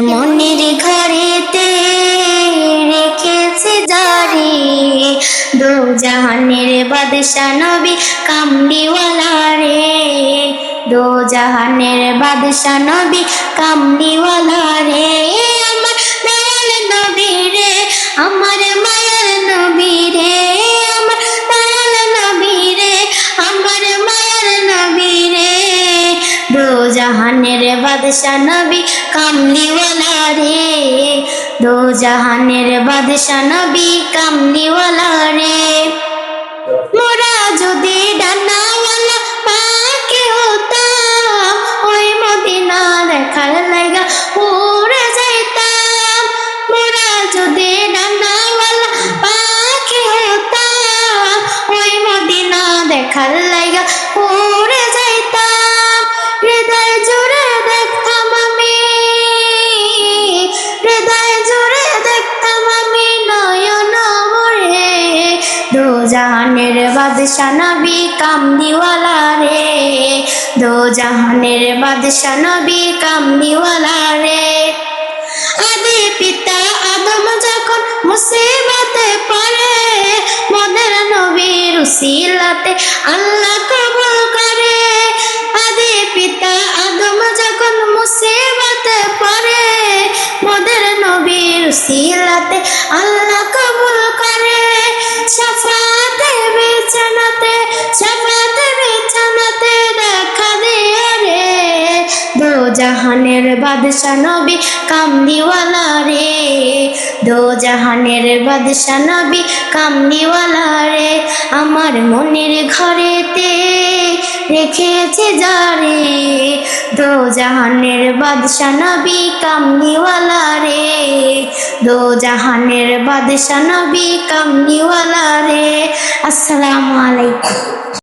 মনের ঘরেতে রেখেছে জারি। দু জাহানের বাদশা নবী কামলিওয়ালা রে। দু জাহানের বাদশা নবী কামলিওয়ালা রে। দো জাহানের বাদশা নবী কামলিওয়ালা রে দো জাহানের বাদশা নবী কামলিওয়ালা রে মোরা যদি ডানাওয়ালা পাখি হতাম, ওই মদিনা দেখার লাগা উড়ে যাইতাম। মোরা যদি ডানাওয়ালা পাখি হতাম, ওই মদিনা দেখার লাগা জাহানের বাদশা নবী কামদিওয়ালা রে। দো জাহানের বাদশা নবী কামদিওয়ালা রে। আদি পিতা আদম যখন মুসিবতে পড়ে, মদের নবীর উসিলাতে আল্লাহ কবুল করে। আদি পিতা আদম যখন মুসিবতে পড়ে, মদের নবীর উসিলাতে আল্লাহ রে। জাহানের বাদশা নবী কামদিওয়ালা রে। দো জাহানের বাদশা নবী কামদিওয়ালা রে। আমার মনের ঘরেতে রেখেছে যারে দো জাহানের বাদশা নবী কামদিওয়ালা রে। দো জাহানের বাদশা নবী কামদিওয়ালা রে। আসসালামু আলাইকুম।